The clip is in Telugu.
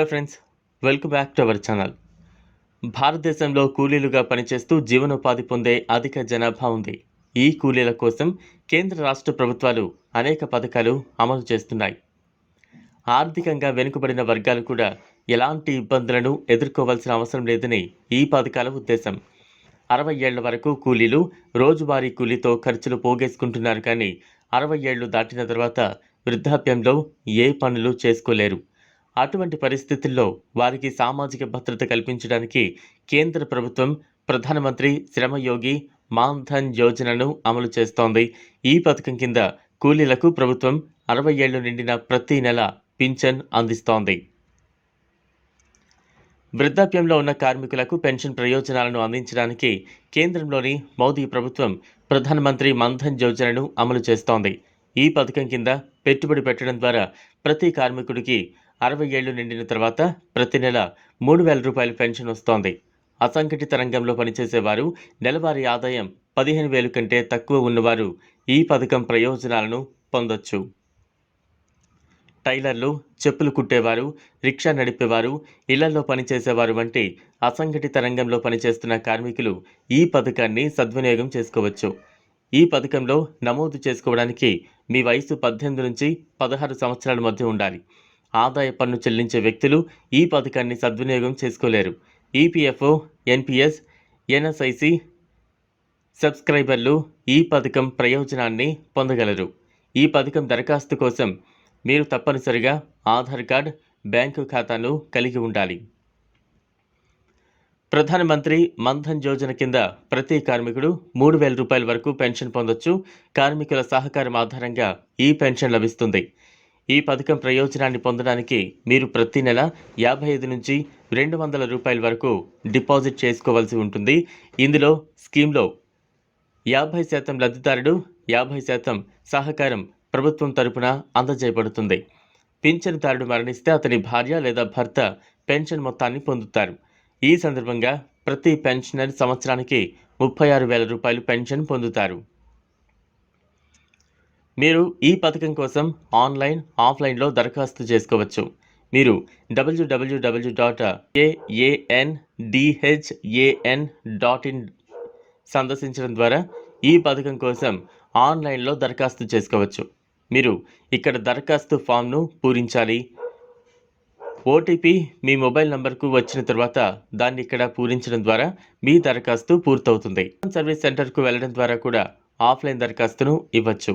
Hello friends welcome back to our channel భారతదేశంలో కూలీలుగా పనిచేస్తూ జీవనోపాధి పొందే అధిక జనాభా ఉంది. ఈ కూలీల కోసం కేంద్ర రాష్ట్ర ప్రభుత్వాలు అనేక పథకాలు అమలు చేస్తున్నాయి. ఆర్థికంగా వెనుకబడిన వర్గాలు కూడా ఎలాంటి ఇబ్బందులను ఎదుర్కోవాల్సిన అవసరం లేదని ఈ పథకాల ఉద్దేశం. అరవై ఏళ్ళ వరకు కూలీలు రోజువారీ కూలీతో ఖర్చులు పోగేసుకుంటున్నారు కానీ అరవై ఏళ్ళు దాటిన తర్వాత వృద్ధాప్యంలో ఏ పనులు చేసుకోలేరు. అటువంటి పరిస్థితుల్లో వారికి సామాజిక భద్రత కల్పించడానికి కేంద్ర ప్రభుత్వం ప్రధానమంత్రి శ్రమయోగి మాన్ధన్ యోజనను అమలు చేస్తోంది. ఈ పథకం కింద కూలీలకు ప్రభుత్వం అరవై ఏళ్ళు నిండిన ప్రతి నెల పింఛన్ అందిస్తోంది. వృద్ధాప్యంలో ఉన్న కార్మికులకు పెన్షన్ ప్రయోజనాలను అందించడానికి కేంద్రంలోని మోదీ ప్రభుత్వం ప్రధానమంత్రి మన్ధన్ యోజనను అమలు చేస్తోంది. ఈ పథకం కింద పెట్టుబడి పెట్టడం ద్వారా ప్రతి కార్మికుడికి అరవై ఏళ్ళు నిండిన తర్వాత ప్రతి నెల మూడు వేల రూపాయల పెన్షన్ వస్తోంది. అసంఘటిత రంగంలో పనిచేసేవారు నెలవారీ ఆదాయం పదిహేను వేలు కంటే తక్కువ ఉన్నవారు ఈ పథకం ప్రయోజనాలను పొందొచ్చు. టైలర్లు చెప్పులు కుట్టేవారు రిక్షా నడిపేవారు ఇళ్ళలో పనిచేసేవారు వంటి అసంఘటిత రంగంలో పనిచేస్తున్న కార్మికులు ఈ పథకాన్ని సద్వినియోగం చేసుకోవచ్చు. ఈ పథకంలో నమోదు చేసుకోవడానికి మీ వయసు పద్దెనిమిది నుంచి పదహారు సంవత్సరాల మధ్య ఉండాలి. ఆదాయ పన్ను చెల్లించే వ్యక్తులు ఈ పథకాన్ని సద్వినియోగం చేసుకోలేరు. ఈపీఎఫ్ఓ ఎన్పిఎస్ ఎన్ఎస్ఐసి సబ్స్క్రైబర్లు ఈ పథకం ప్రయోజనాన్ని పొందగలరు. ఈ పథకం దరఖాస్తు కోసం మీరు తప్పనిసరిగా ఆధార్ కార్డ్ బ్యాంకు ఖాతాను కలిగి ఉండాలి. ప్రధానమంత్రి మన్ధన్ యోజన కింద ప్రతి కార్మికుడు మూడు వేల రూపాయల వరకు పెన్షన్ పొందొచ్చు. కార్మికుల సహకారం ఆధారంగా ఈ పెన్షన్ లభిస్తుంది. ఈ పథకం ప్రయోజనాన్ని పొందడానికి మీరు ప్రతి నెల యాభై ఐదు నుంచి రెండు వందల రూపాయల వరకు డిపాజిట్ చేసుకోవాల్సి ఉంటుంది. ఇందులో స్కీమ్లో యాభై శాతం లబ్ధిదారుడు యాభై శాతం సహకారం ప్రభుత్వం తరపున అందజేయబడుతుంది. పింఛనుదారుడు మరణిస్తే అతని భార్య లేదా భర్త పెన్షన్ మొత్తాన్ని పొందుతారు. ఈ సందర్భంగా ప్రతి పెన్షనర్ సంవత్సరానికి ముప్పై ఆరు వేల రూపాయలు పెన్షన్ పొందుతారు. మీరు ఈ పథకం కోసం ఆన్లైన్ ఆఫ్లైన్లో దరఖాస్తు చేసుకోవచ్చు. మీరు WWW dot AAN DHAN dot in సందర్శించడం ద్వారా ఈ పథకం కోసం ఆన్లైన్లో దరఖాస్తు చేసుకోవచ్చు. మీరు ఇక్కడ దరఖాస్తు ఫామ్ను పూరించాలి. ఓటీపీ మీ మొబైల్ నంబర్కు వచ్చిన తర్వాత దాన్ని ఇక్కడ పూరించడం ద్వారా మీ దరఖాస్తు పూర్తవుతుంది. సర్వీస్ సెంటర్కు వెళ్ళడం ద్వారా కూడా ఆఫ్లైన్ దరఖాస్తును ఇవ్వచ్చు.